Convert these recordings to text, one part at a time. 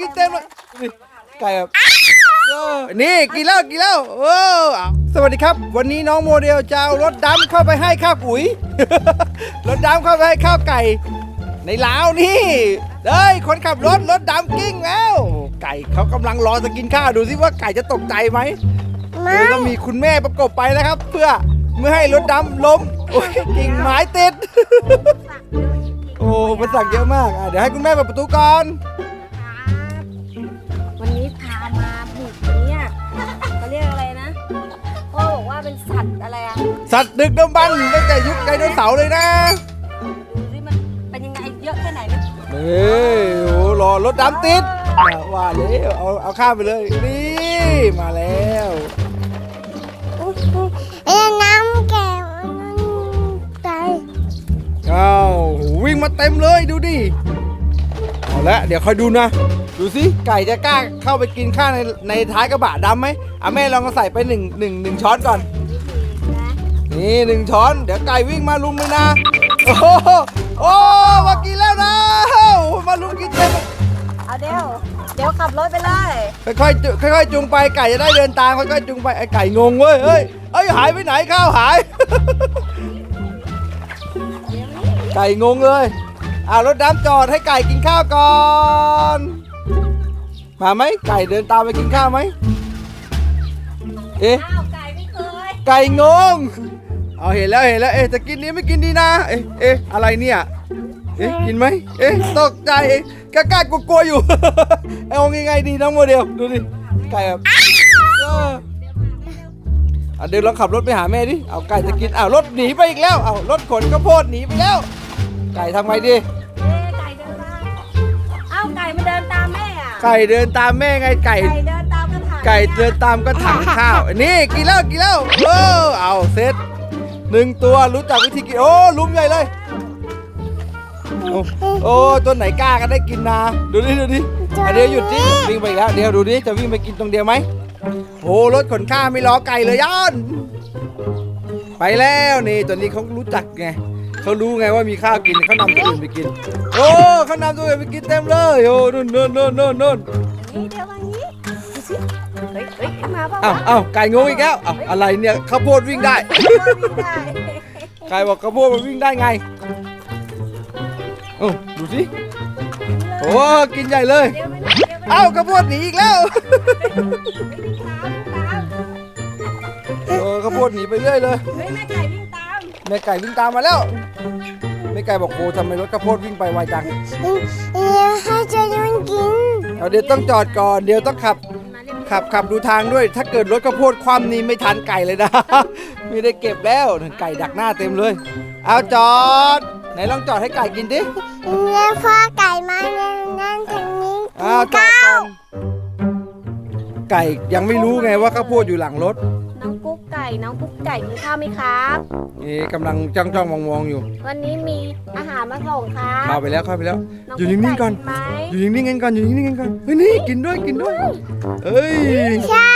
กินเต็มเลยนี่ไก่แบบเออนี่กินแล้วกินแล้วเออเอาสวัสดีครับ วันนี้น้องโมเดลจะเอารถดำเข้าไปให้ข้าวปุ๋ย รถดำเข้าไปให้ข้าวไก่ ในลาวนี่เฮ้ยคนขับรถรถดำกิ้งแล้ว ไก่เขากำลังรอจะกินข้าวดูสิว่าไก่จะตกใจไหมไม่เลยต้องมีคุณแม่ประกบไปนะครับ เพื่อไม่ให้รถดำล้มโอ้ยกิ่งไม้ติด โอ้มันสั่งเยอะมากอะเดี๋ยวให้คุณแม่เปิดประตูก่อนวัน เป็นสัตว์อะไรอะสัตว์ดึกดำบรรพ์ตั้งแต่ยุคไดโนเสาร์เลยนะดูสิมันเป็นยังไงเยอะแค่ไหนมันเฮ้ยโอ้รอรถดำติดอะว่าเลยเอาเอาข้ามไปเลยนี่มาแล้วเอ้น้ำแก้วใจอ้าววิ่งมาเต็มเลยดูดิเอาละเดี๋ยวคอยดูนะ ดูสิไก่จะกล้าเข้าไปกินข้าวในในท้ายกระบะดำไหมอะแม่ลองเอาใส่ไปหนึ่งหนึ่งหนึ่งช้อนก่อน นะนี่หนึ่งช้อน เดี๋ยวไก่วิ่งมาลุมเลยนะ โอ้โหโอ้มากินแล้วนะโอ้โหมาลุมกินเต็มเอาเดี๋ยวเดี๋ยวขับรถไปเลยค่อยๆจุค่อยๆจูงไปไก่จะได้เดินตามค่อยๆจูงไปไอ้ไก่งงเว้ยเฮ้ยเอ้ยหายไปไหนข้าวหาย ไก่งงเลยอ่ารถดำจอดให้ไก่กินข้าวก่อนมาไหมไก่เดินตามไปกินข้าวไหมเอ๊ะอ้าวไก่ไม่เคยไก่งง เอาเห็นแล้วเห็นแล้ว เอ๊ะจะกินนี้ไม่กินดีนะ เอ๊ะเอ๊ะอะไรเนี่ย เอ๊ะกินไหมเอ๊ะตกใจเอ๊ะกล้ากล้ากลัวๆอยู่ เอายังไงดีน้องโมเดลดูดิไก่แบบเอออะเดี๋ยวลองขับรถไปหาแม่ดิ เอาไก่จะกินอ้าวรถหนีไปอีกแล้วเอารถขนข้าวโพดหนีไปแล้ว ไก่ทำไงดี เอ๊ะไก่เดินตามเอ้าไก่มันเดินตามแม่อะ ไก่เดินตามแม่ไงไก่ ไก่เดินตามกระถางไก่เดินตามก็ถังข้าว นี่กินแล้วกินแล้วเออเอาเซ็ต หนึ่งตัวรู้จักวิธีกิน โอ้ลุมใหญ่เลย โอ้โอ้ตัวไหนกล้ากันได้กินนะดูดิดูดิอะเดี๋ยวหยุดดิวิ่งไปอีกแล้วเดี๋ยวดูดิจะวิ่งไปกินตรงเดียวไหมโอ้รถขนข้าวไม่ล้อไก่เลยย่อนไปแล้วนี่ตัวนี้เขารู้จักไงเขารู้ไงว่ามีข้าวกินเขานำตัวอื่นไปกิน โอ้เขานำตัวอื่นไปกินเต็มเลยโอ้นู่นนู่นนู่นนู่นนู่นนี่เดี๋ยวมานี้ ดูสิเฮ้ยเฮ้ยมาเปล่าอ้าวอ้าวไก่งงอีกแล้วอ้าวอะไรเนี่ยข้าวโพดวิ่งได้วิ่งได้ไก่บอกข้าวโพดมันวิ่งได้ไงโอ้ดูสิโอ้กินใหญ่เลยเดี๋ยวไปนะเดี๋ยวไปนะเอ้าข้าวโพดหนีอีกแล้วเออข้าวโพดหนีไปเรื่อยเลยเฮ้ยแม่ไก่วิ่งตามแม่ไก่วิ่งตามมาแล้วแม่ไก่บอกโอ้ทำไมรถข้าวโพดวิ่งไปไวจังเออให้จะยุ่งกิน เอาเดี๋ยวต้องจอดก่อนเดี๋ยวต้องขับ มาเรียบขับขับดูทางด้วย ถ้าเกิดรถข้าวโพดคว่ำนี่ไม่ทันไก่เลยนะ ไม่ได้เก็บแล้วไก่ดักหน้าเต็มเลย เอาจอด ไหนลองจอดให้ไก่กินดิแล้วพ่อไก่มาเนี่ยนั่นทางนี้อ้าวจอดก่อนไก่ยังไม่รู้ไงว่าข้าวโพดอยู่หลังรถน้องกุ๊กไก่ น้องกุ๊กไก่กินข้าวไหมครับเอ๊ะกำลังจ้องจ้องมองมองๆอยู่วันนี้มีอาหารมาส่งครับเข้าไปแล้วเข้าไปแล้ว น้องอยู่นิ่งๆก่อนไหมอยู่นิ่งๆกันก่อนอยู่นิ่งๆกันก่อนเฮ้ยนี่กินด้วยกินด้วยเอ้ยใช่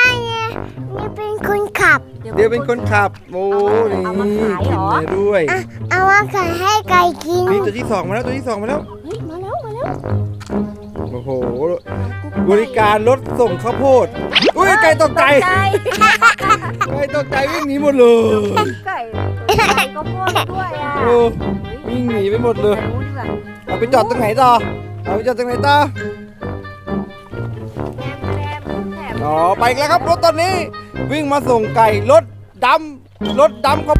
นี่เป็นคนขับ เดี๋ยวเป็นคนขับโอ้นี่เอามาขายเหรอ กินเลยด้วยเอามาขายให้ไก่กิน นี่ตัวที่สองมาแล้วตัวที่สองมาแล้วเฮ้ยมาแล้วมาแล้วโอ้โหบริการรถส่งข้าวโพดอุ้ยไก่ตกใจไก่ ตกใจวิ่งหนีหมดเลย ไก่ไก่ก็พูดด้วยอะโอ้วิ่งหนีไปหมดเลย รู้ดีกว่าเอาไปจอดตรงไหนต่อ เอาไปจอดตรงไหนต่อแถมแถมอ๋อไปอีกแล้วครับรถตอนนี้วิ่งมาส่งไก่รถดำรถดำก็